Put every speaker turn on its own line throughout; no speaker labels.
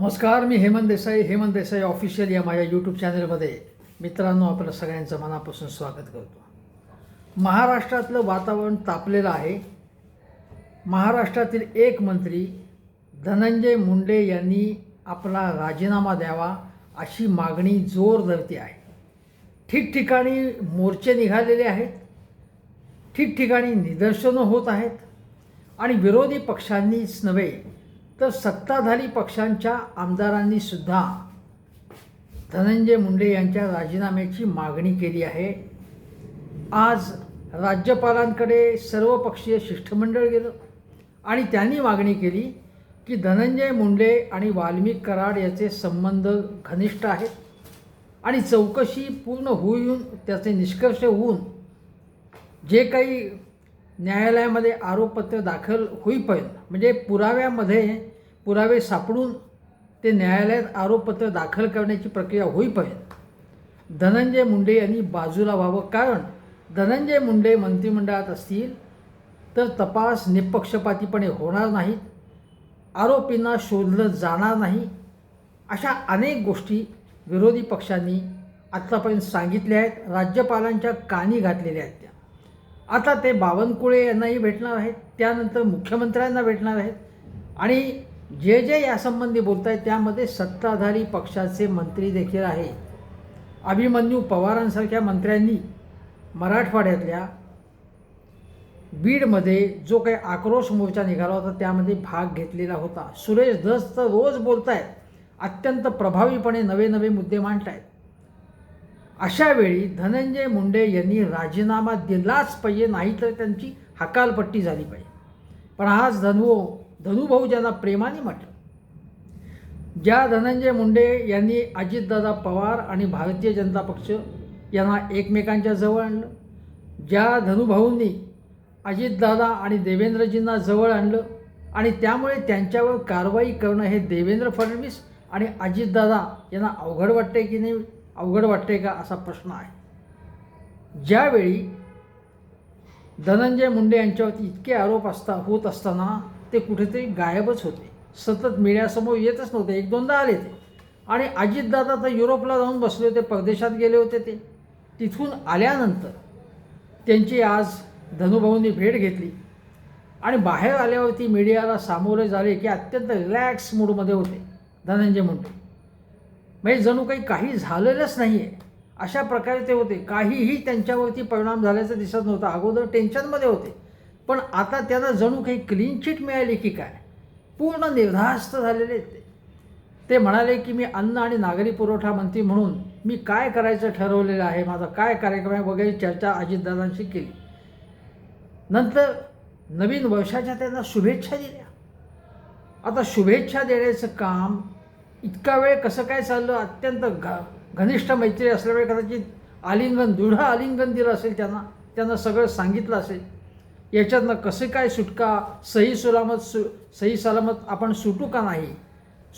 नमस्कार मी हेमंत देसाई. हेमंत देसाई ऑफिशियल या माझ्या यूट्यूब चॅनलमध्ये मित्रांनो आपलं सगळ्यांचं मनापासून स्वागत करतो. महाराष्ट्रातलं वातावरण तापलेलं आहे. महाराष्ट्रातील एक मंत्री धनंजय मुंडे यांनी आपला राजीनामा द्यावा अशी मागणी जोर धरती आहे. ठिकठिकाणी मोर्चे निघालेले आहेत. ठिकठिकाणी निदर्शनं होत आहेत. आणि विरोधी पक्षांनीच नव्हे तर सत्ताधारी पक्षांच्या आमदारांनी सुद्धा धनंजय मुंडे यांच्या राजीनाम्याची मागणी केली आहे. आज राज्यपालांकडे सर्वपक्षीय शिष्टमंडळ गेलं आणि त्यांनी मागणी केली की धनंजय मुंडे आणि वाल्मिक कराड याचे संबंध घनिष्ठ आहेत आणि चौकशी पूर्ण होऊन त्याचे निष्कर्ष होऊन जे काही न्यायालयामध्ये आरोपपत्र दाखल होईपर्यंत म्हणजे पुराव्यामध्ये पुरावे सापडून ते न्यायालयात आरोपपत्र दाखल करण्याची प्रक्रिया होईपर्यंत धनंजय मुंडे यांनी बाजूला व्हावं. कारण धनंजय मुंडे मंत्रिमंडळात असतील तर तपास निपक्षपातीपणे होणार नाहीत आरोपींना शोधलं जाणार नाही अशा अनेक गोष्टी विरोधी पक्षांनी आत्तापर्यंत सांगितल्या आहेत राज्यपालांच्या कानी घातलेल्या आहेत त्या. आता ते बावनकुळे यांनाही भेटणार आहेत त्यानंतर मुख्यमंत्र्यांना भेटणार आहेत. आणि जे जे यासंबंधी बोलत आहेत त्यामध्ये सत्ताधारी पक्षाचे मंत्री देखील आहे अभिमन्यू पवारांसारख्या मंत्र्यांनी मराठवाड्यातल्या बीडमध्ये जो काही आक्रोश मोर्चा निघाला होता त्यामध्ये भाग घेतलेला होता. सुरेश धस तर रोज बोलत आहेत अत्यंत प्रभावीपणे नवे नवे मुद्दे मांडत आहेत अशावेळी धनंजय मुंडे यांनी राजीनामा दिलाच पाहिजे नाही तर त्यांची हकालपट्टी झाली पाहिजे. पण आज धनु धनुभाऊ ज्यांना प्रेमाने म्हटलं ज्या धनंजय मुंडे यांनी अजितदादा पवार आणि भारतीय जनता पक्ष यांना एकमेकांच्या जवळ आणलं ज्या धनुभाऊंनी अजितदादा आणि देवेंद्रजींना जवळ आणलं आणि त्यामुळे त्यांच्यावर कारवाई करणं हे देवेंद्र फडणवीस आणि अजितदादा यांना अवघड वाटते की नाही? अवघड वाटते का असा प्रश्न आहे. ज्यावेळी धनंजय मुंडे यांच्यावरती इतके आरोप असता होत असताना ते कुठेतरी गायबच होते. सतत मीडियासमोर येतच नव्हते. एक दोनदा आले ते. आणि अजितदादा तर युरोपला जाऊन बसले होते परदेशात गेले होते ते. तिथून आल्यानंतर त्यांची आज धनुभाऊंनी भेट घेतली. आणि बाहेर आल्यावरती मीडियाला सामोरे झाले की अत्यंत रिलॅक्स मूडमध्ये होते धनंजय मुंडे. म्हणजे जणू काही काही झालेलंच नाही आहे अशा प्रकारे ते होते. काहीही त्यांच्यावरती परिणाम झाल्याचं दिसत नव्हतं. अगोदर टेन्शनमध्ये होते. पण आता त्यांना जणू काही क्लीन चिट मिळाली की काय? पूर्ण निर्धास्त झालेले आहेत ते. ते म्हणाले की मी अन्न आणि नागरी पुरवठा मंत्री म्हणून मी काय करायचं ठरवलेलं आहे? माझा काय कार्यक्रम आहे? वगैरे चर्चा अजितदादांशी केली. नंतर नवीन वर्षाच्या त्यांना शुभेच्छा दिल्या. आता शुभेच्छा देण्याचं काम इतका वेळ कसं काय चाललं? अत्यंत घ घनिष्ठ मैत्री असल्यामुळे कदाचित आलिंगन दृढ आलिंगन दिलं असेल त्यांना त्यांना सगळं सांगितलं असेल. याच्यातनं कसं काय सुटका सही सुलामत सु सही सलामत आपण सुटू का नाही?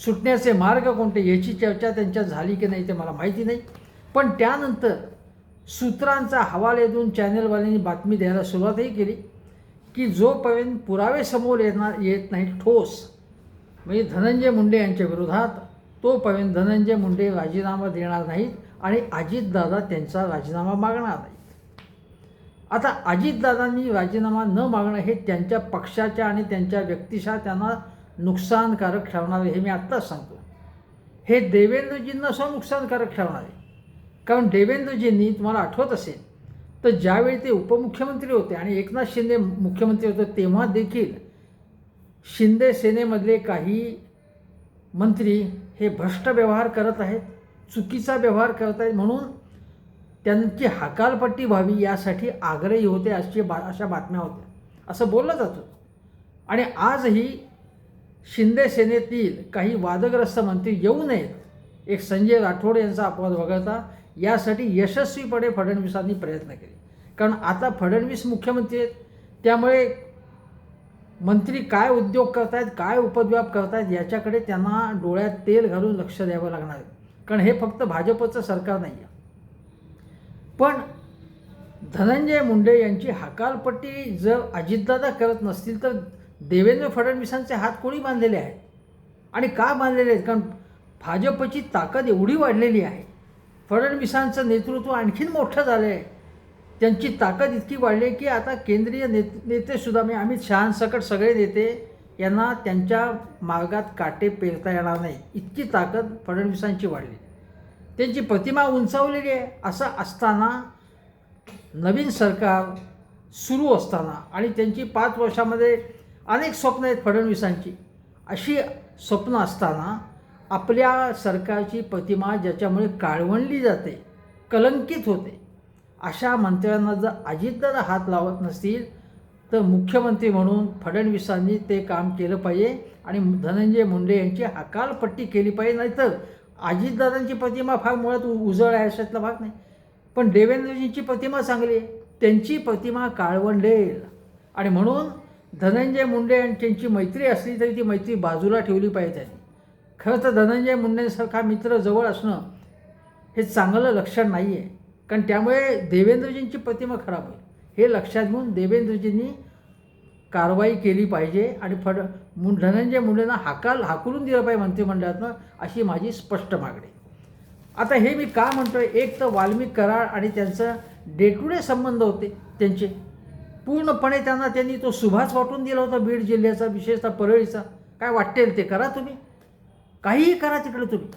सुटण्याचे मार्ग कोणते? याची चर्चा त्यांच्यात झाली की नाही ते मला माहिती नाही. पण त्यानंतर सूत्रांचा हवाले देऊन चॅनलवाल्यांनी बातमी द्यायला सुरुवातही केली की जोपर्यंत पुरावे समोर येणार येत नाही ठोस. म्हणजे धनंजय मुंडे यांच्या विरोधात तोपर्यंत धनंजय मुंडे राजीनामा देणार नाहीत आणि अजितदादा त्यांचा राजीनामा मागणार नाहीत. आता अजितदादांनी राजीनामा न मागणं हे त्यांच्या पक्षाच्या आणि त्यांच्या व्यक्तिशा त्यांना नुकसानकारक ठरणार आहे हे मी आत्ताच सांगतो. हे देवेंद्रजींना सुद्धा नुकसानकारक ठरणार आहे. कारण देवेंद्रजींनी तुम्हाला आठवत असेल तर ज्यावेळी ते उपमुख्यमंत्री होते आणि एकनाथ शिंदे मुख्यमंत्री होते तेव्हा देखील शिंदे सेनेमधले काही मंत्री हे भ्रष्ट व्यवहार करत आहेत चुकीचा व्यवहार करत आहेत म्हणून त्यांची हकालपट्टी व्हावी यासाठी आग्रही होते अशी बा अशा बातम्या होत्या. असं बोललं जातं. आणि आजही शिंदे सेनेतील काही वादग्रस्त मंत्री येऊ नयेत एक संजय राठोड यांचा अपवाद वगळता यासाठी यशस्वीपणे फडणवीसांनी प्रयत्न केले. कारण आता फडणवीस मुख्यमंत्री आहेत त्यामुळे मंत्री काय उद्योग करतायत काय उपद्व्याप करतायत याच्याकडे त्यांना डोळ्यात तेल घालून लक्ष द्यावं लागणार. आहे कारण हे फक्त भाजपचं सरकार नाही आहे पण धनंजय मुंडे यांची हकालपट्टी जर अजितदादा करत नसतील तर देवेंद्र फडणवीसांचे हात कोणी बांधलेले आहेत? आणि का बांधलेले आहेत? कारण भाजपची ताकद एवढी वाढलेली आहे. फडणवीसांचं नेतृत्व आणखीन मोठं झालं आहे त्यांची ताकद इतकी वाढली आहे की आता केंद्रीय नेत नेतेसुद्धा मी अमित शहांसकट सगळे नेते यांना त्यांच्या मार्गात काटे पेरता येणार नाही. इतकी ताकद फडणवीसांची वाढली. त्यांची प्रतिमा उंचावलेली आहे. असं असताना नवीन सरकार सुरू असताना आणि त्यांची पाच वर्षामध्ये अनेक स्वप्न आहेत फडणवीसांची. अशी स्वप्न असताना आपल्या सरकारची प्रतिमा ज्याच्यामुळे काळवणली जाते कलंकित होते. अशा मंत्र्यांना जर अजितदादा हात लावत नसतील तर मुख्यमंत्री म्हणून फडणवीसांनी ते काम केलं पाहिजे आणि धनंजय मुंडे यांची हकालपट्टी केली पाहिजे नाहीतर अजितदादांची प्रतिमा फार मुळात उ- उजळ आहे अशातला भाग नाही. पण देवेंद्रजींची प्रतिमा चांगली आहे त्यांची प्रतिमा काळवंडेल. आणि म्हणून धनंजय मुंडे आणि त्यांची मैत्री असली तरी ती मैत्री बाजूला ठेवली पाहिजे त्यांनी. खरं तर धनंजय मुंडेंसारखा मित्र जवळ असणं हे चांगलं लक्षण नाही आहे कारण त्यामुळे देवेंद्रजींची प्रतिमा खराब होईल. हे लक्षात घेऊन देवेंद्रजींनी कारवाई केली पाहिजे आणि फड मु धनंजय मुंडेंना हाकाल हाकलून दिलं पाहिजे मंत्रिमंडळातनं अशी माझी स्पष्ट मागणी. आता हे मी का म्हणतोय? एक तर वाल्मिक करार आणि त्यांचं डे टू डे संबंध होते त्यांचे. पूर्णपणे त्यांना त्यांनी तो सुभाष वाटून दिला होता बीड जिल्ह्याचा विशेषतः परळीचा. काय वाटेल ते करा तुम्ही. काहीही करा तिकडे तुम्ही.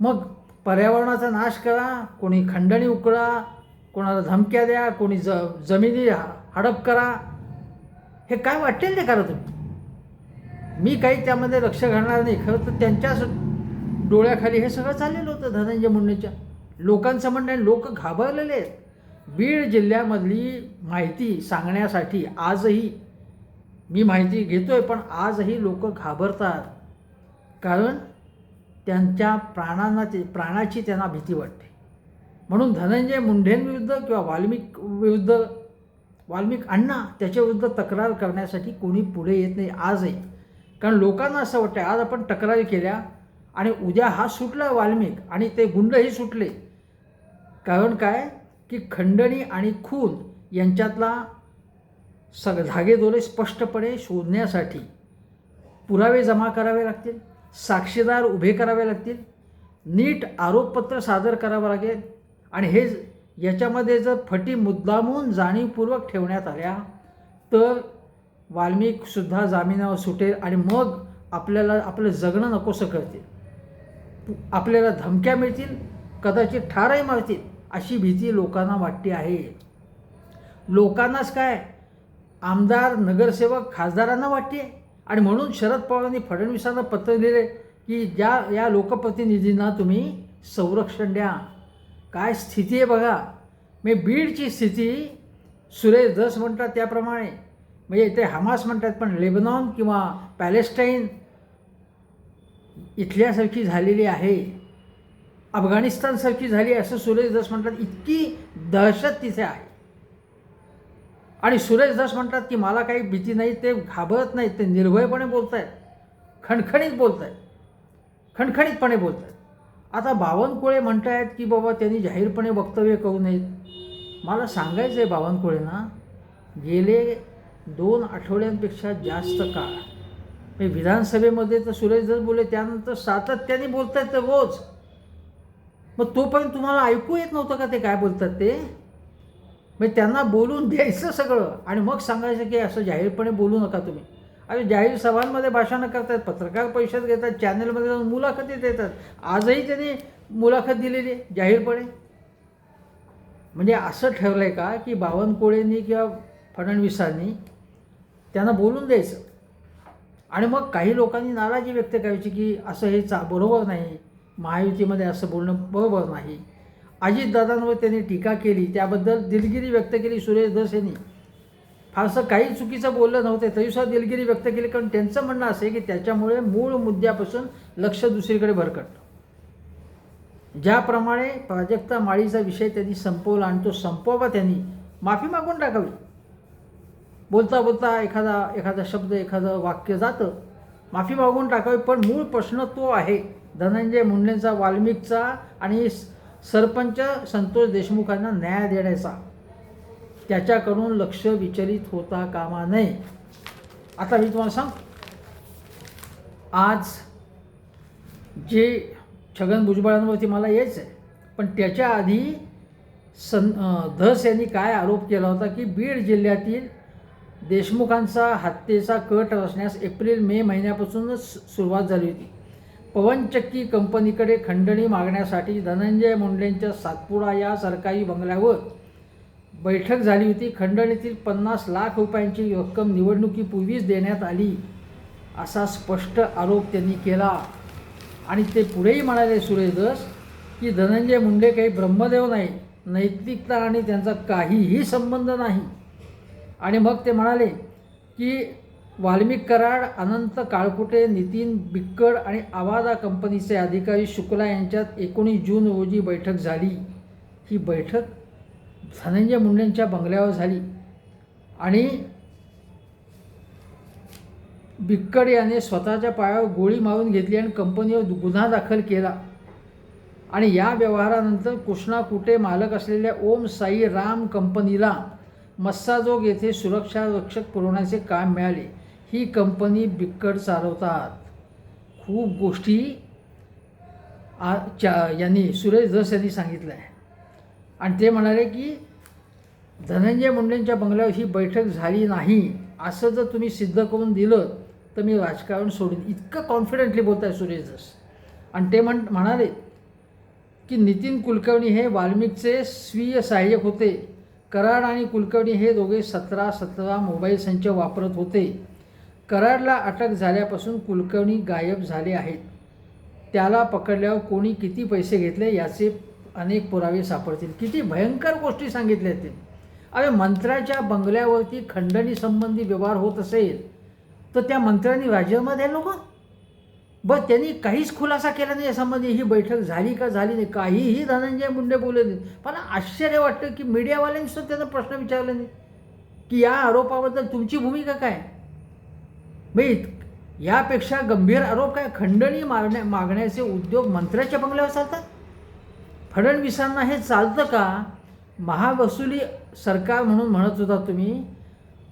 मग पर्यावरणाचा नाश करा कोणी खंडणी उकळा कोणाला धमक्या द्या कोणी ज जमिनी हडप करा. हे काय वाटेल ते करा तुम्ही. मी काही त्यामध्ये लक्ष घालणार नाही. खरं तर त्यांच्याच डोळ्याखाली हे सगळं चाललेलं होतं धनंजय मुंडेच्या. लोकांचं म्हणणं आहे लोक घाबरलेले आहेत. बीड जिल्ह्यामधली माहिती सांगण्यासाठी आजही मी माहिती घेतो आहे पण आजही लोक घाबरतात. कारण त्यांच्या प्राणांना ते प्राणाची त्यांना भीती वाटते. म्हणून धनंजय मुंढेंविरुद्ध किंवा वाल्मिक विरुद्ध वाल्मिक अण्णा त्याच्याविरुद्ध तक्रार करण्यासाठी कोणी पुढे येत नाही आजही. कारण लोकांना असं वाटतं आज आपण तक्रारी केल्या आणि उद्या हा सुटला वाल्मिक आणि ते गुंडही सुटले. कारण काय? की खंडणी आणि खून यांच्यातला सग धागेदोरे स्पष्टपणे शोधण्यासाठी पुरावे जमा करावे लागतील. साक्षीदार उभे करावे लागतील नीट आरोपपत्र सादर करावं लागेल आणि हे याच्यामध्ये जर फटी मुद्दामून जाणीवपूर्वक ठेवण्यात आल्या तर वाल्मिकसुद्धा जामिनावर सुटेल आणि मग आपल्याला आपलं जगणं नकोसं करतील. आपल्याला धमक्या मिळतील कदाचित ठारही मारतील अशी भीती लोकांना वाटते आहे. लोकांनाच काय? आमदार नगरसेवक खासदारांना वाटते? आणि म्हणून शरद पवारांनी फडणवीसांना पत्र लिहिले की ज्या या लोकप्रतिनिधींना तुम्ही संरक्षण द्या. काय स्थिती आहे बघा. मी बीडची स्थिती सुरेश दस म्हणतात त्याप्रमाणे. म्हणजे ते हमास म्हणतात पण लेबनॉन किंवा पॅलेस्टाईन इथल्यासारखी झालेली आहे. अफगाणिस्तानसारखी झाली असं सुरेश दस म्हणतात. इतकी दहशत तिथे आहे. आणि सुरेश दास म्हणतात की मला काही भीती नाही ते घाबरत नाहीत ते निर्भयपणे बोलत आहेत खणखणीत बोलत आहेत खणखणीतपणे बोलत आहेत आता बावनकुळे म्हणत आहेत की बाबा त्यांनी जाहीरपणे वक्तव्य करू नयेत. मला सांगायचं आहे बावनकुळेंना गेले दोन आठवड्यांपेक्षा जास्त काळ. हे विधानसभेमध्ये तर सुरेशदास बोलले त्यानंतर सातत्याने बोलत आहेत रोज. मग तोपर्यंत तुम्हाला ऐकू येत नव्हतं का ते काय बोलतात ते? म्हणजे त्यांना बोलून द्यायचं सगळं. आणि मग सांगायचं की असं जाहीरपणे बोलू नका तुम्ही. अरे जाहीर सभांमध्ये भाषणं करतात पत्रकार परिषद घेतात चॅनलमध्ये जाऊन मुलाखती देतात. आजही त्यांनी मुलाखत दिलेली आहे जाहीरपणे. म्हणजे असं ठरलं आहे का की बावनकुळेंनी किंवा फडणवीसांनी त्यांना बोलून द्यायचं? आणि मग काही लोकांनी नाराजी व्यक्त करायची की असं हे चा बरोबर नाही. महायुतीमध्ये असं बोलणं बरोबर नाही. अजितदादांवर त्यांनी टीका केली. त्याबद्दल दिलगिरी व्यक्त केली सुरेश धस यांनी. फारसं काही चुकीचं बोललं नव्हतं तरीसुद्धा दिलगिरी व्यक्त केली. कारण त्यांचं म्हणणं असं आहे की त्याच्यामुळे मूळ मुद्द्यापासून लक्ष दुसरीकडे भरकटलं ज्याप्रमाणे प्राजक्ता माळीचा विषय त्यांनी संपवला आणि तो संपवा त्यांनी माफी मागून टाकावी. बोलता बोलता एखादा एखादा शब्द एखादं वाक्य जातं. माफी मागून टाकावी पण मूळ प्रश्न तो आहे. धनंजय मुंडेंचा वाल्मिकचा आणि सरपंच संतोष देशमुखांना न्याय देण्याचा. त्याच्याकडून लक्ष विचलित होता कामा नये. आता मी तुम्हाला सांग आज जे छगन भुजबळांवरती मला यायचं आहे पण त्याच्या आधी सन धस यांनी काय आरोप केला होता की बीड जिल्ह्यातील देशमुखांचा हत्येचा कट रचण्यास एप्रिल मे महिन्यापासूनच सुरुवात झाली होती. पवनचक्की कंपनीकडे खंडणी मागण्यासाठी धनंजय मुंडेंच्या सातपुडा या सरकारी बंगल्यावर बैठक झाली होती. खंडणीतील पन्नास लाख रुपयांची रक्कम निवडणुकीपूर्वीच देण्यात आली असा स्पष्ट आरोप त्यांनी केला. आणि ते पुढेही म्हणाले सुरेश दस की धनंजय मुंडे काही ब्रह्मदेव नाही नैतिकता आणि त्यांचा काहीही संबंध नाही. आणि मग ते म्हणाले की वाल्मिक कराड अनंत काळकुटे नितीन बिक्कड आणि आवादा कंपनीचे अधिकारी शुक्ला यांच्यात एकोणीस जून रोजी बैठक झाली. ही बैठक धनंजय मुंडेंच्या बंगल्यावर झाली आणि बिक्कड याने स्वतःच्या पायावर गोळी मारून घेतली आणि कंपनीवर गुन्हा दाखल केला. आणि या व्यवहारानंतर कृष्णा कुटे मालक असलेल्या ओम साई राम कंपनीला मस्साजोग येथे सुरक्षा रक्षक पुरवण्याचे काम मिळाले. ही कंपनी बिकट चालवतात. खूप गोष्टी आ च्या यांनी सुरेश धस यांनी सांगितलं आहे आणि ते म्हणाले की धनंजय मुंडेंच्या बंगल्यावर ही बैठक झाली नाही असं जर तुम्ही सिद्ध करून दिलं तर मी राजकारण सोडून इतकं कॉन्फिडेंटली बोलत आहे सुरेश धस आणि ते म्हण म्हणाले की नितीन कुलकर्णी हे वाल्मिकचे स्वीय सहाय्यक होते. कराड आणि कुलकर्णी हे दोघे सतरा सतरा मोबाईल संच वापरत होते. कराडला अटक झाल्यापासून कुलकर्णी गायब झाले आहेत. त्याला पकडल्यावर कोणी किती पैसे घेतले याचे अनेक पुरावे सापडतील. किती भयंकर गोष्टी सांगितल्या आहेत ते. अरे मंत्र्याच्या बंगल्यावरती खंडणीसंबंधी व्यवहार होत असेल तर त्या मंत्र्यांनी राजीनामा द्यायला लोक बरं त्यांनी काहीच खुलासा केला नाही यासंबंधी. ही बैठक झाली का झाली नाही? काहीही धनंजय मुंडे बोलले नाही मला आश्चर्य वाटतं की मीडियावाल्यांनी सुद्धा त्यांना प्रश्न विचारला नाही की या आरोपाबद्दल तुमची भूमिका काय? बाई यापेक्षा गंभीर आरोप काय? खंडणी मागण्या मागण्याचे उद्योग मंत्र्याच्या बंगल्यावर चालतात? फडणवीसांना हे चालतं का? महावसुली सरकार म्हणून म्हणत होता तुम्ही.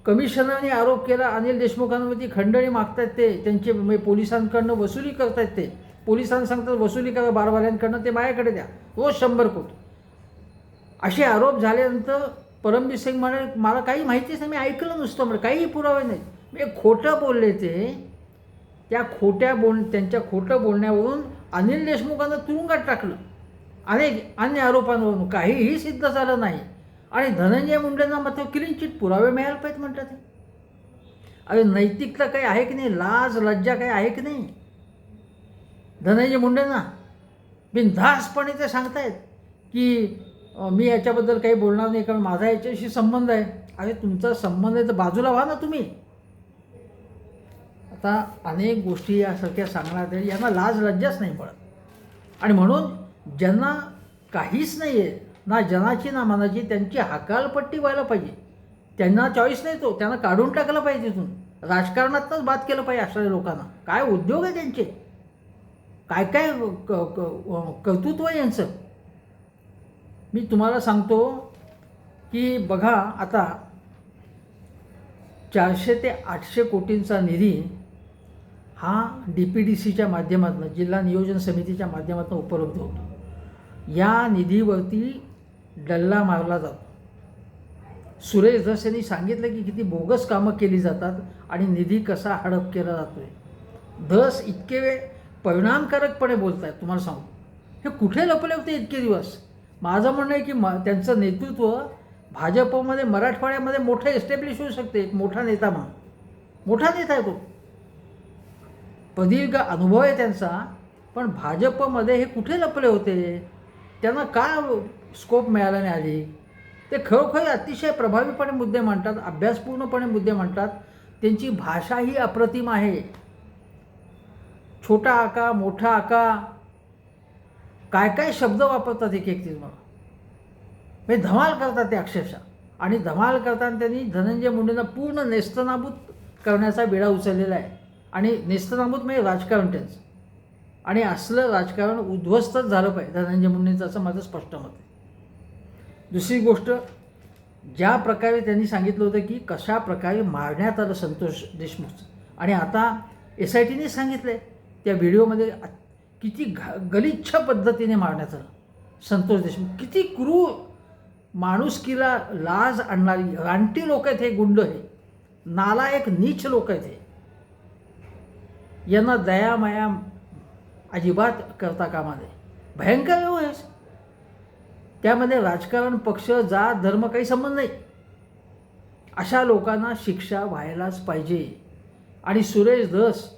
कमिशनरने आरोप केला अनिल देशमुखांवरती खंडणी मागतायत ते. त्यांचे म्हणजे पोलिसांकडनं वसुली करतायत ते. पोलिसांना सांगतात वसुली करा बारवाल्यांकडनं ते माझ्याकडे द्या. रोज शंभर कोटी. असे आरोप झाल्यानंतर परमबीर सिंग म्हणाले मला काही माहितीच नाही मी ऐकलं नुसतं म्हणजे काहीही पुरावे नाही म्हणजे खोटं बोलले ते त्या खोट्या बोल त्यांच्या खोटं बोलण्यावरून अनिल देशमुखांना तुरुंगात टाकलं. अनेक अन्य आरोपांवरून काहीही सिद्ध झालं नाही. आणि धनंजय मुंडेंना मात्र क्लीन चिट पुरावे मिळायला पाहिजेत म्हणतात ते. अरे नैतिकता काही आहे की नाही? लाज लज्जा काही आहे की नाही? धनंजय मुंडेंना बिनधासपणे ते सांगतायत की मी याच्याबद्दल काही बोलणार नाही कारण माझा याच्याशी संबंध आहे. अरे तुमचा संबंध आहे तर बाजूला व्हा ना तुम्ही. आता अनेक गोष्टी यासारख्या सांगण्यात येईल यांना लाज लज्जाच नाही पडत. आणि म्हणून ज्यांना काहीच नाही आहे ना जनाची ना मनाची त्यांची हकालपट्टी व्हायला पाहिजे. त्यांना चॉईस नाही तो त्यांना काढून टाकलं पाहिजे तिथून राजकारणातनंच बात केलं पाहिजे असणाऱ्या लोकांना. काय उद्योग आहे त्यांचे? काय काय क- कर्तृत्व आहे यांचं? मी तुम्हाला सांगतो की बघा आता चारशे ते आठशे कोटींचा निधी हा डी पी डी सीच्या माध्यमातून जिल्हा नियोजन समितीच्या माध्यमातून उपलब्ध होतो. या निधीवरती डल्ला मारला जातो. सुरेश धस यांनी सांगितलं की किती बोगस कामं केली जातात आणि निधी कसा हडप केला जातो आहे धस इतके वेळ परिणामकारकपणे बोलत आहेत तुम्हाला सांगू. हे कुठे लपले होते इतके दिवस? माझं म्हणणं आहे की म त्यांचं नेतृत्व भाजपमध्ये मराठवाड्यामध्ये मोठं एस्टॅब्लिश होऊ शकते एक मोठा नेता म्हणून. मोठा नेता आहे तो. प्रदीर्घ अनुभव आहे त्यांचा पण भाजपमध्ये हे कुठे लपले होते? त्यांना का स्कोप मिळाला नाही आली ते खरोखर अतिशय प्रभावीपणे मुद्दे मांडतात अभ्यासपूर्णपणे मुद्दे मांडतात. त्यांची भाषा ही अप्रतिम आहे. छोटा आका मोठा आका काय काय शब्द वापरतात एक एक मला म्हणजे धमाल करतात ते अक्षरशः. आणि धमाल करताना त्यांनी धनंजय मुंडेंना पूर्ण नेस्तनाबूत करण्याचा वेळा उचललेला आहे. आणि नेस्तनाबूत म्हणजे राजकारण त्यांचं. आणि असलं राजकारण उद्ध्वस्तच झालं पाहिजे धनंजय मुंडेंचं असं माझं स्पष्ट मत आहे. दुसरी गोष्ट ज्या प्रकारे त्यांनी सांगितलं होतं की कशा प्रकारे मारण्यात आलं संतोष देशमुखचं आणि आता एस आय टीने सांगितलं आहे त्या व्हिडिओमध्ये किती घ गलिच्छ पद्धतीने मारण्यात आलं. संतोष देशमुख किती क्रूर माणुसकीला लाज आणणारी रानटी लोक आहेत हे गुंड हे. नालायक नीच लोक आहेत हे. यांना दयामाया अजिबात करता कामा नये. भयंकर व्यवहार हो त्यामध्ये राजकारण पक्ष जात धर्म काही संबंध नाही. अशा लोकांना शिक्षा व्हायलाच पाहिजे. आणि सुरेश धस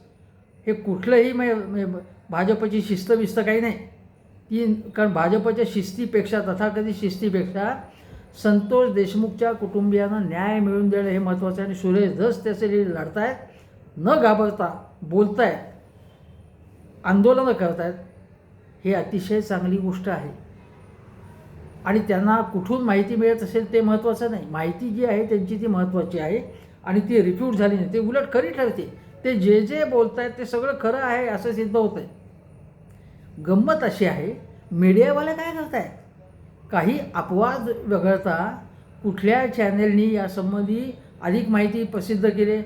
हे कुठलंही म्हणजे भाजपची शिस्त बिस्त काही नाही. ती कारण भाजपच्या शिस्तीपेक्षा तथाकथित शिस्तीपेक्षा संतोष देशमुखच्या कुटुंबियांना न्याय मिळवून देणं हे महत्त्वाचं आहे. आणि सुरेश धस त्यासाठी लढतायत न घाबरता बोलतायत आंदोलनं करतायत हे अतिशय चांगली गोष्ट आहे. आणि त्यांना कुठून माहिती मिळत असेल ते महत्त्वाचं नाही. माहिती जी आहे त्यांची ती महत्त्वाची आहे आणि ती रिफ्यूट झाली नाही. ते उलट खरी ठरते. ते जे जे बोलत आहेत ते सगळं खरं आहे असं सिद्ध होतं आहे गंमत अशी आहे मीडियावाले काय करत आहेत काही अपवाद वगळता कुठल्या चॅनेलनी यासंबंधी अधिक माहिती प्रसिद्ध केली?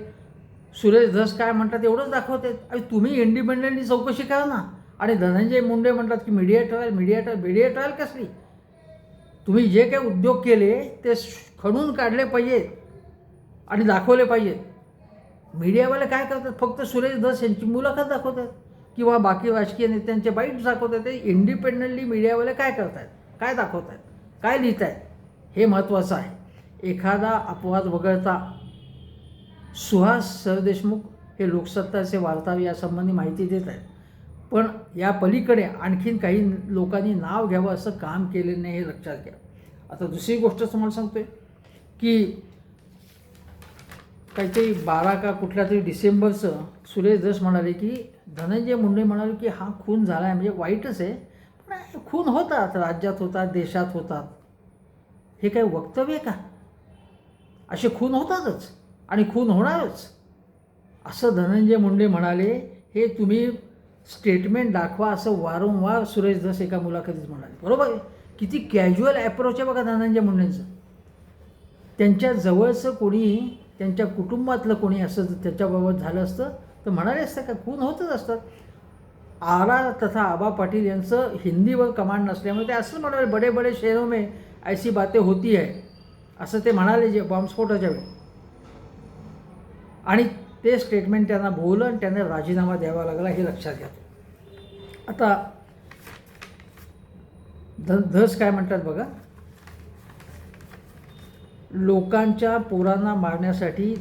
सुरेश धस काय म्हणतात एवढंच दाखवत. आहेत आणि तुम्ही इंडिपेंडेंटली चौकशी करा ना. आणि धनंजय मुंडे म्हणतात की media trial media trial media trial कसली? तुम्ही जे काही उद्योग केले ते खणून काढले पाहिजेत आणि दाखवले पाहिजेत मीडियावाले काय करतात? फक्त सुरेश धस यांची मुलाखत दाखवतात. किंवा बाकी राजकीय नेत्यांचे बाईट दाखवतात. ते इंडिपेंडंटली मीडियावाले काय करतात? काय दाखवत आहेत काय लिहित आहेत हे महत्त्वाचं आहे. एखादा अपवाद वगळता सुहास सरदेशमुख हे लोकसत्ताचे वार्ताव यासंबंधी माहिती देत आहेत. पण या पलीकडे आणखीन काही लोकांनी नाव घ्यावं असं काम केलेलं नाही हे लक्षात घ्या. आता दुसरी गोष्ट तुम्हाला सांगतोय की काहीतरी बारा का कुठल्या तरी डिसेंबरचं सुरेश दस म्हणाले की धनंजय मुंडे म्हणाले की हा खून झाला आहे म्हणजे वाईटच आहे. पण खून होतात राज्यात होतात देशात होतात. हे काही वक्तव्य का? असे खून होतातच. आणि खून होणारच. असं धनंजय मुंडे म्हणाले हे तुम्ही स्टेटमेंट दाखवा असं वारंवार सुरेश धस एका मुलाखतीत म्हणाले. बरोबर? आहे किती कॅज्युअल ॲप्रोच आहे बघा धनंजय मुंडेंचं. त्यांच्या जवळचं कोणी त्यांच्या कुटुंबातलं कोणी असं जर त्याच्याबाबत झालं असतं तर म्हणाले असतं का खून होतच असतात आरा तथा आबा पाटील यांचं हिंदीवर कमांड नसल्यामुळे ते असंच म्हणाले बडे बडे शहरों में ऐसी बातें होती आहे असं ते म्हणाले जे बॉम्बस्फोटाच्या वेळी. आणि ते स्टेटमेंट त्यांना बोललं आणि त्यांना राजीनामा द्यावा लागला हे लक्षात घ्या. आता ध धस काय म्हणतात बघा? लोकांच्या पोरांना मारण्यासाठी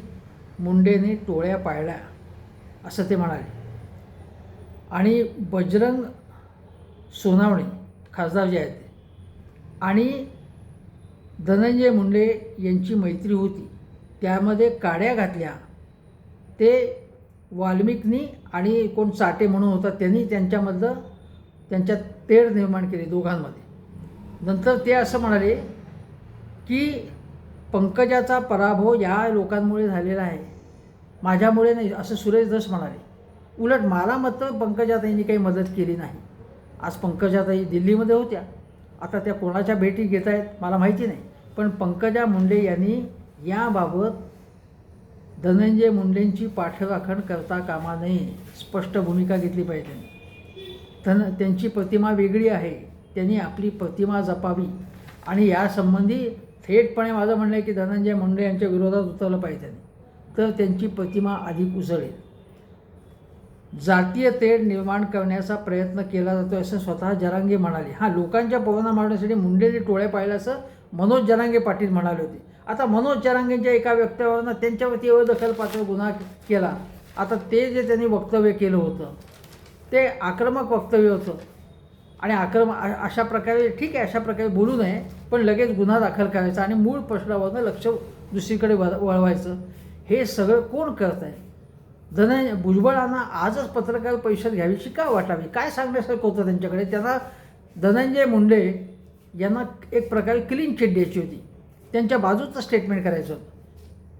मुंडेने टोळ्या पाळल्या असं ते म्हणाले. आणि बजरंग सोनावणे खासदार जे आहेत आणि धनंजय मुंडे यांची मैत्री होती त्यामध्ये काड्या घातल्या. ते वाल्मिकनी आणि कोण चाटे म्हणून होता त्यांनी त्यांच्यामधलं त्यांच्यात तेढ निर्माण केली दोघांमध्ये. नंतर ते असं म्हणाले की पंकजाचा पराभव या लोकांमुळे झालेला आहे. माझ्यामुळे नाही असं सुरेश दस म्हणाले. उलट मला मात्र पंकजाताईंनी काही मदत केली नाही. आज पंकजाताई दिल्लीमध्ये होत्या. आता त्या कोणाच्या भेटी घेत आहेत मला माहिती नाही. पण पंकजा मुंडे यांनी याबाबत धनंजय मुंडेंची पाठराखण करता कामा नये स्पष्ट भूमिका घेतली पाहिजे. धन त्यांची प्रतिमा वेगळी आहे. त्यांनी आपली प्रतिमा जपावी. आणि यासंबंधी थेटपणे माझं म्हणणं आहे की धनंजय मुंडे यांच्या विरोधात उतरलं पाहिजे. तर त्यांची प्रतिमा अधिक उजळेल. जातीय तेढ निर्माण करण्याचा प्रयत्न केला जातो असं स्वतः जरांगे म्हणाले. हां लोकांच्या पवना मारण्यासाठी मुंडेने टोळ्या पाहिल्याचं असं मनोज जरांगे पाटील म्हणाले होते. आता मनोज जरांगेंच्या एका वक्तव्यावरनं त्यांच्यावरती अदखलपात्र गुन्हा केला. आता ते जे त्यांनी वक्तव्य केलं होतं ते आक्रमक वक्तव्य होतं. आणि आक्रम अशा प्रकारे ठीक आहे अशा प्रकारे बोलू नये पण लगेच गुन्हा दाखल करायचा आणि मूळ प्रश्नावरनं लक्ष दुसरीकडे वळ वळवायचं. हे सगळं कोण करत आहे? धनंजय भुजबळांना आजच पत्रकार परिषद घ्यावीशी का वाटावी? काय सांगण्यासारखं होतं त्यांच्याकडे? त्यांना धनंजय मुंडे यांना एक प्रकारे क्लीन चिट द्यायची होती. त्यांच्या बाजूचं स्टेटमेंट करायचं.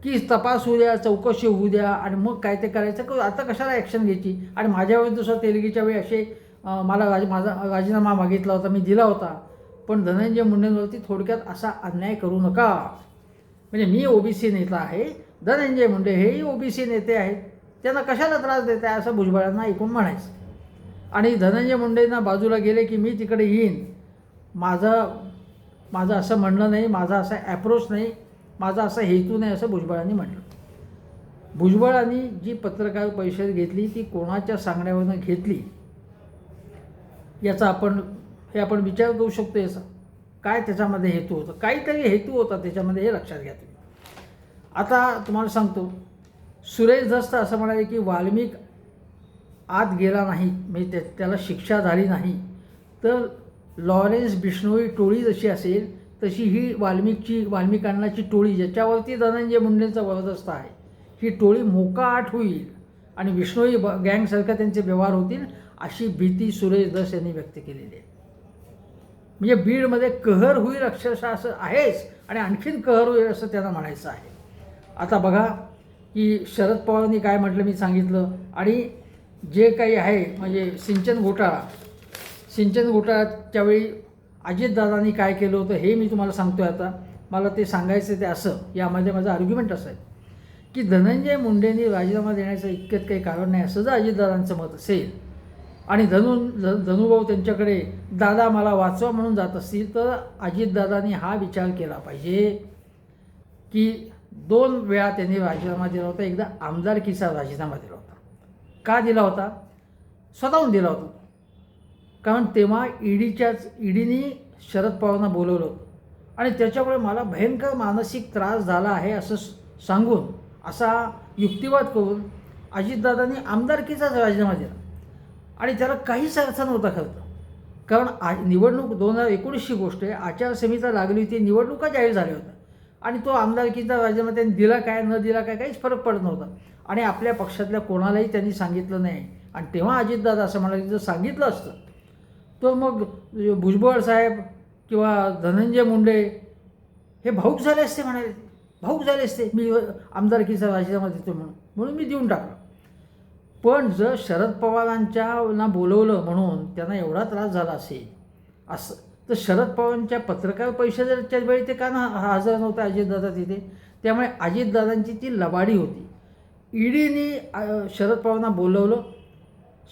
की तपास होऊ द्या चौकशी होऊ द्या आणि मग काय ते करायचं क- आता कशाला ॲक्शन घ्यायची? आणि माझ्यावर दुसरं तेलगीच्या वेळी असे मला राज माझा राजीनामा मागितला होता मी दिला होता. पण धनंजय मुंडेंवरती थोडक्यात असा अन्याय करू नका. म्हणजे मी ओबीसी नेता आहे धनंजय मुंडे हेही ओबीसी नेते आहेत. त्यांना कशाला त्रास देत आहे असं भुजबळांना ऐकून म्हणायचं. आणि धनंजय मुंडेंना बाजूला गेले की मी तिकडे येईन. माझं माझं असं म्हणणं नाही माझा असा ॲप्रोच नाही माझा असा हेतू नाही असं भुजबळांनी म्हटलं. भुजबळांनी जी पत्रकार परिषद घेतली ती कोणाच्या सांगण्यावरनं घेतली याचा आपण हे आपण विचार करू शकतो याचा. काय त्याच्यामध्ये हेतू होतं? काहीतरी हेतू होता त्याच्यामध्ये हे लक्षात घ्या तुम्ही. आता तुम्हाला सांगतो सुरेश दस्त असं म्हणाले की वाल्मिक आत गेला नाही म्हणजे त्या त्याला शिक्षा झाली नाही तर लॉरेन्स बिष्णोई टोळी जशी असेल तशी ही वाल्मिकची वाल्मिकांनाची टोळी ज्याच्यावरती धनंजय मुंडेंचा वरदस्त आहे. ही टोळी मोकाट होईल आणि विष्णोई ब गँगसारखा त्यांचे व्यवहार होतील अशी भीती सुरेश दस यांनी व्यक्त केलेली आहे. म्हणजे बीडमध्ये कहर होईल अक्षरशः असं आहेच आणि आणखीन कहर होईल असं त्यांना म्हणायचं आहे. आता बघा की शरद पवारांनी काय म्हटलं मी सांगितलं आणि जे काही आहे म्हणजे सिंचन घोटाळा सिंचन घोटाळ्याच्या वेळी अजितदादांनी काय केलं होतं हे मी तुम्हाला सांगतो आहे आता. मला ते सांगायचं ते असं. यामध्ये माझं आर्ग्युमेंट असं आहे की धनंजय मुंडेंनी राजीनामा देण्याचं इतकंच काही कारण नाही असं जर अजितदादांचं मत असेल आणि धनु धनुभाऊ त्यांच्याकडे दादा मला वाचवा म्हणून जात असतील तर अजितदादांनी हा विचार केला पाहिजे की दोन वेळा त्यांनी राजीनामा दिला होता एकदा आमदारकीचा राजीनामा दिला होता. का दिला होता? स्वतःहून दिला होता. कारण तेव्हा ईडीच्याच ईडीनी शरद पवारांना बोलवलं. होतं आणि त्याच्यामुळे मला भयंकर मानसिक त्रास झाला आहे असं सांगून असा युक्तिवाद करून अजितदादांनी आमदारकीचाच राजीनामा दिला. आणि त्याला काहीच अर्थ नव्हता खरं तर. कारण आ निवडणूक दोन हजार एकोणीसची गोष्ट आहे. आचारसंहिता लागली होती निवडणुका जाहीर झाल्या होत्या. आणि तो आमदारकीचा राजीनामा त्यांनी दिला काय न दिला काय काहीच फरक पडत नव्हता. आणि आपल्या पक्षातल्या कोणालाही त्यांनी सांगितलं नाही. आणि तेव्हा अजितदादा असं म्हणाले की जर सांगितलं असतं तर मग भुजबळ साहेब किंवा धनंजय मुंडे हे भाऊक झाले असते म्हणाले. भाऊक झाले असते. मी आमदारकीचा राजीनामा देतो म्हणून. म्हणून मी देऊन टाकला. पण जर शरद पवारांच्या ना बोलवलं म्हणून त्यांना एवढा त्रास झाला असेल असं तर शरद पवारांच्या पत्रकार परिषदेच्या वेळी ते का ना हजर नव्हता अजितदादा तिथे? त्यामुळे अजितदादांची ती लबाडी होती. ईडीने शरद पवारांना बोलवलं.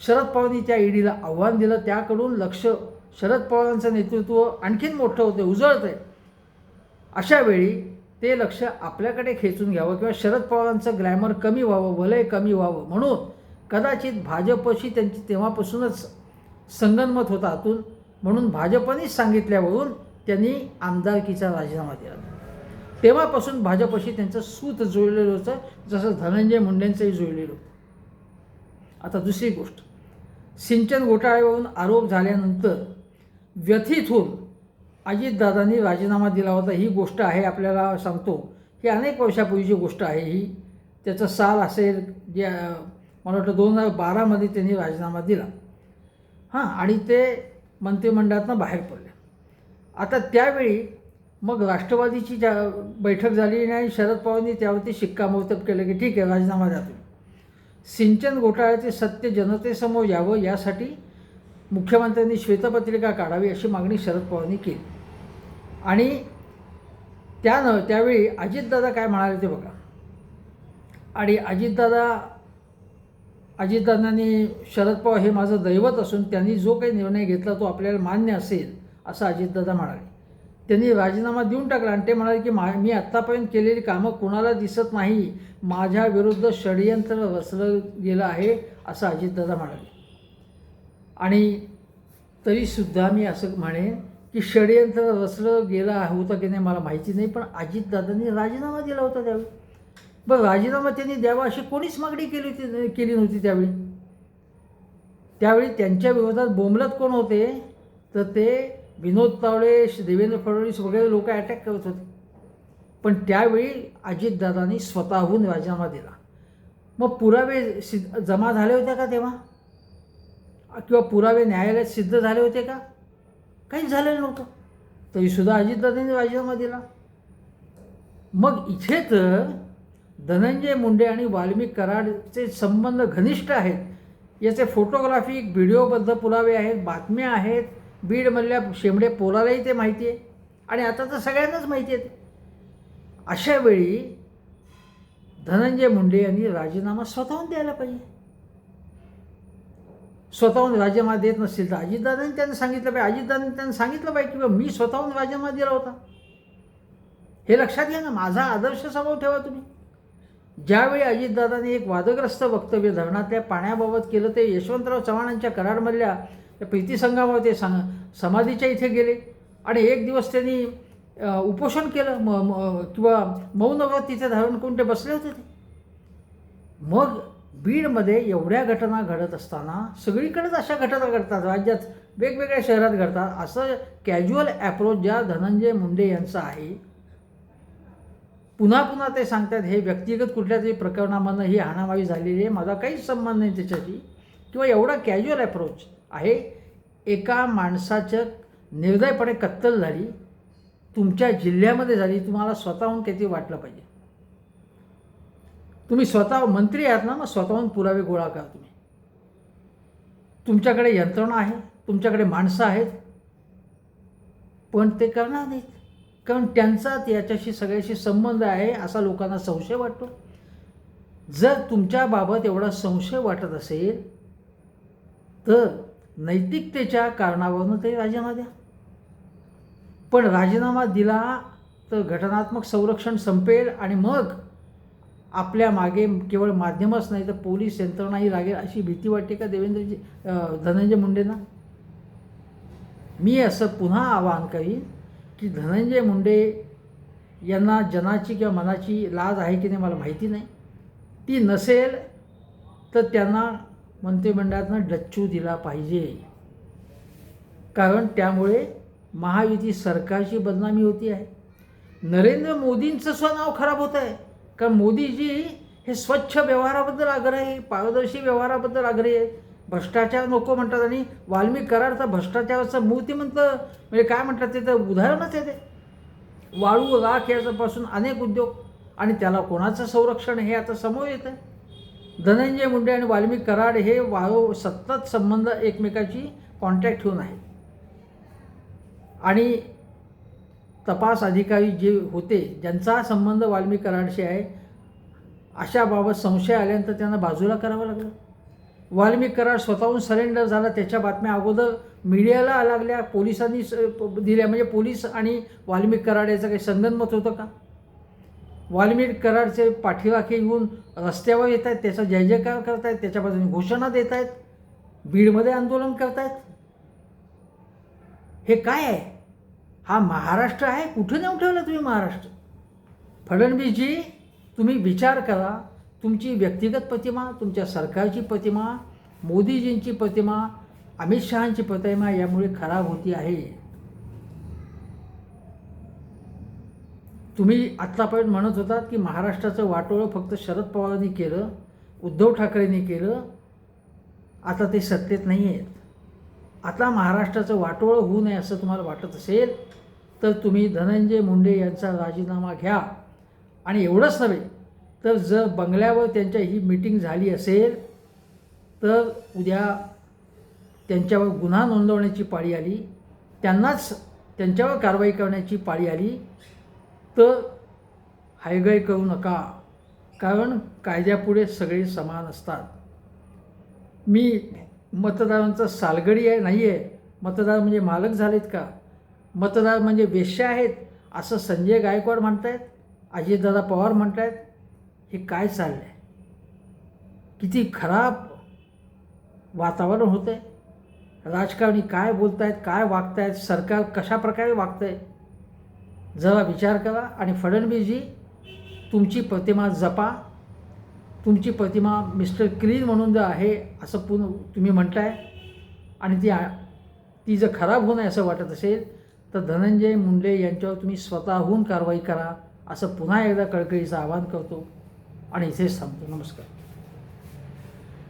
शरद पवारांनी त्या ईडीला आव्हान दिलं त्याकडून लक्ष शरद पवारांचं नेतृत्व आणखीन मोठं होते उजळतं आहे अशा वेळी ते लक्ष आपल्याकडे खेचून घ्यावं किंवा शरद पवारांचं ग्लॅमर कमी व्हावं वलय कमी व्हावं म्हणून कदाचित भाजपशी त्यांची तेव्हापासूनच संगनमत होता आतून म्हणून भाजपनेच सांगितल्यावरून त्यांनी आमदारकीचा राजीनामा दिला. तेव्हापासून भाजपशी त्यांचं सूत जुळलेलं होतं जसं धनंजय मुंडेंचंही जुळलेलं होतं. आता दुसरी गोष्ट. सिंचन घोटाळ्यावरून आरोप झाल्यानंतर व्यथित होऊन अजितदादांनी राजीनामा दिला होता. ही गोष्ट आहे आपल्याला सांगतो. ही अनेक वर्षापूर्वीची गोष्ट आहे ही. त्याचं साल असेल जे मला वाटतं दोन हजार बारामध्ये त्यांनी राजीनामा दिला. हां आणि ते मंत्रिमंडळातनं बाहेर पडले. आता त्यावेळी मग राष्ट्रवादीची ज्या बैठक झाली आणि शरद पवारांनी त्यावरती शिक्कामोर्तब केलं की ठीक आहे राजीनामा द्या तुम्ही. सिंचन घोटाळ्याचे सत्य जनतेसमोर यावं यासाठी मुख्यमंत्र्यांनी श्वेतपत्रिका काढावी अशी मागणी शरद पवारांनी केली. आणि त्यानं त्यावेळी अजितदादा काय म्हणाले ते बघा. आणि अजितदादा अजितदादांनी शरद पवार हे माझं दैवत असून त्यांनी जो काही निर्णय घेतला तो आपल्याला मान्य असेल असं अजितदादा म्हणाले. त्यांनी राजीनामा देऊन टाकला आणि ते म्हणाले की मा मी आत्तापर्यंत केलेली कामं कुणाला दिसत नाही. माझ्या विरुद्ध षडयंत्र रचलं गेलं आहे असं अजितदादा म्हणाले. आणि तरीसुद्धा मी असं म्हणेन की षडयंत्र रचलं गेलं होतं की नाही मला माहिती नाही पण अजितदादांनी राजीनामा दिला होता त्यावेळी. बरं राजीनामा त्यांनी द्यावा अशी कोणीच मागणी केली होती केली नव्हती त्यावेळी. त्यावेळी त्यांच्या विरोधात बोंबलत कोण होते? तर ते विनोद तावडे देवेंद्र फडणवीस वगैरे लोक अटॅक करत होते. पण त्यावेळी अजितदादांनी स्वतःहून राजीनामा दिला. मग पुरावे सिद्ध जमा झाले होते का तेव्हा? किंवा पुरावे न्यायालयात सिद्ध झाले होते का? काहीच झालेलं नव्हतं. तरीसुद्धा अजितदादांनी राजीनामा दिला. मग इथे तर धनंजय मुंडे आणि वाल्मिक कराडचे संबंध घनिष्ठ आहेत. याचे फोटोग्राफिक व्हिडिओबद्ध पुरावे आहेत बातम्या आहेत. बीडमधल्या शेंबडे पोलालाही ते माहिती आहे. आणि आता तर सगळ्यांनाच माहिती आहे ते. अशा वेळी धनंजय मुंडे यांनी राजीनामा स्वतःहून द्यायला पाहिजे. स्वतःहून राजीनामा देत नसतील तर अजितदादांनी त्यांना सांगितलं पाहिजे. अजितदादांनी त्यांना सांगितलं पाहिजे की मी स्वतःहून राजीनामा दिला होता. हे लक्षात घ्या ना माझा आदर्श स्वभाव ठेवा तुम्ही. ज्यावेळी अजितदादांनी एक वादग्रस्त वक्तव्य धरणातल्या पाण्याबाबत केलं ते यशवंतराव चव्हाणांच्या कराडमधल्या त्या प्रीतीसंघामुळे ते सांग समाधीच्या इथे गेले. आणि एक दिवस त्यांनी उपोषण केलं. म म- किंवा मौनव्रत तिथे धारण करून ते बसले होते ते. मग बीडमध्ये एवढ्या घटना घडत असताना सगळीकडेच अशा घटना घडतात. राज्यात वेगवेगळ्या शहरात घडतात. असं कॅज्युअल ॲप्रोच ज्या धनंजय मुंडे यांचं आहे पुन्हा पुन्हा ते सांगतात हे व्यक्तिगत कुठल्या तरी प्रकरणामधनं ही हाणामारी झालेली आहे. माझा काहीच संबंध नाही त्याच्याशी. किंवा एवढा कॅज्युअल ॲप्रोच आहे. एका माणसाचं निर्दयपणे कत्तल झाली तुमच्या जिल्ह्यामध्ये झाली तुम्हाला स्वतःहून किती वाटलं पाहिजे? तुम्ही स्वतः मंत्री आहात ना मग स्वतःहून पुरावे गोळा करा तुम्ही. तुमच्याकडे यंत्रणा आहे तुमच्याकडे माणसं आहेत पण ते करणार नाहीत. कारण त्यांचा याच्याशी सगळ्याशी संबंध आहे असा लोकांना संशय वाटतो. जर तुमच्याबाबत एवढा संशय वाटत असेल तर नैतिकतेच्या कारणावरून तरी राजीनामा द्या. पण राजीनामा दिला तर घटनात्मक संरक्षण संपेल आणि मग आपल्या मागे केवळ माध्यमच नाही तर पोलीस यंत्रणाही लागेल अशी भीती वाटते का देवेंद्रजी धनंजय मुंडेंना? मी असं पुन्हा आवाहन करीन की धनंजय मुंडे यांना जनाची किंवा मनाची लाज आहे की नाही मला माहिती नाही. ती नसेल तर त्यांना मंत्रिमंडळातनं डच्चू दिला पाहिजे. कारण त्यामुळे महायुती सरकारची बदनामी होती आहे. नरेंद्र मोदींचं सुद्धा नाव खराब होत आहे. कारण मोदीजी हे स्वच्छ व्यवहाराबद्दल आग्रही पारदर्शी व्यवहाराबद्दल आग्रही आहेत. भ्रष्टाचार नको म्हणतात आणि वाल्मिक करारचा भ्रष्टाचाराचं मूर्तिमंत म्हणजे काय म्हणतात ते तर उदाहरणच आहे ते. वाळू राख याच्यापासून अनेक उद्योग आणि त्याला कोणाचं संरक्षण हे आता समोर येतं धनंजय मुंडे आणि वाल्मिक कराड हे वाळू सतत संबंध एकमेकाची कॉन्टॅक्ट ठेवून आहे आणि तपास अधिकारी जे होते ज्यांचा संबंध वाल्मिक कराडशी आहे अशाबाबत संशय आल्यानंतर त्यांना बाजूला करावं लागलं. वाल्मिक कराड स्वतःहून सरेंडर झाला त्याच्या बातम्या अगोदर मीडियाला लागल्या पोलिसांनी स- दिल्या. म्हणजे पोलीस आणि वाल्मिक कराड याचं काही संगनमत होतं का? वाल्मिक कराडचे पाठीराखे येऊन रस्त्यावर येत आहेत त्याचा जय जयकार करत आहेत त्याच्या बाजूने घोषणा देत आहेत बीडमध्ये आंदोलन करत आहेत. हे काय आहे? हा महाराष्ट्र आहे? कुठे नेऊन ठेवलं तुम्ही महाराष्ट्र? फडणवीसजी तुम्ही विचार करा. तुमची व्यक्तिगत प्रतिमा तुमच्या सरकारची प्रतिमा मोदीजींची प्रतिमा अमित शहांची प्रतिमा यामुळे खराब होती आहे. तुम्ही आत्तापर्यंत म्हणत होतात की महाराष्ट्राचं वाटोळं फक्त शरद पवारांनी केलं उद्धव ठाकरेंनी केलं. आता ते सत्तेत नाही आहेत आता महाराष्ट्राचं वाटोळं होऊ नये असं तुम्हाला वाटत असेल तर तुम्ही धनंजय मुंडे यांचा राजीनामा घ्या. आणि एवढंच नव्हे तर जर बंगल्यावर त्यांच्या ही मीटिंग झाली असेल तर उद्या त्यांच्यावर गुन्हा नोंदवण्याची पाळी आली त्यांनाच त्यांच्यावर कारवाई करण्याची पाळी आली तर हायगाय करू नका कारण कायद्यापुढे सगळे समान असतात. मी मतदारांचा सालगडी आहे नाही आहे मतदार म्हणजे मालक झालेत का? मतदार म्हणजे वेश्या आहेत असं संजय गायकवाड म्हणतायत अजितदादा पवार म्हणतायत हे काय चाललं आहे किती खराब वातावरण होतं आहे राजकारणी काय बोलत आहेत काय वागत आहेत सरकार कशा प्रकारे वागतं आहे जरा विचार करा आणि फडणवीसजी तुमची प्रतिमा जपा. तुमची प्रतिमा मिस्टर क्लीन म्हणून जर आहे असं पूर्ण तुम्ही म्हणताय. आणि ती आ- ती जर खराब होऊ नये असं वाटत असेल तर धनंजय मुंडे यांच्यावर तुम्ही स्वतःहून कारवाई करा असं पुन्हा एकदा कळकळीचं आवाहन करतो. आणि इथेच थांबतो. नमस्कार.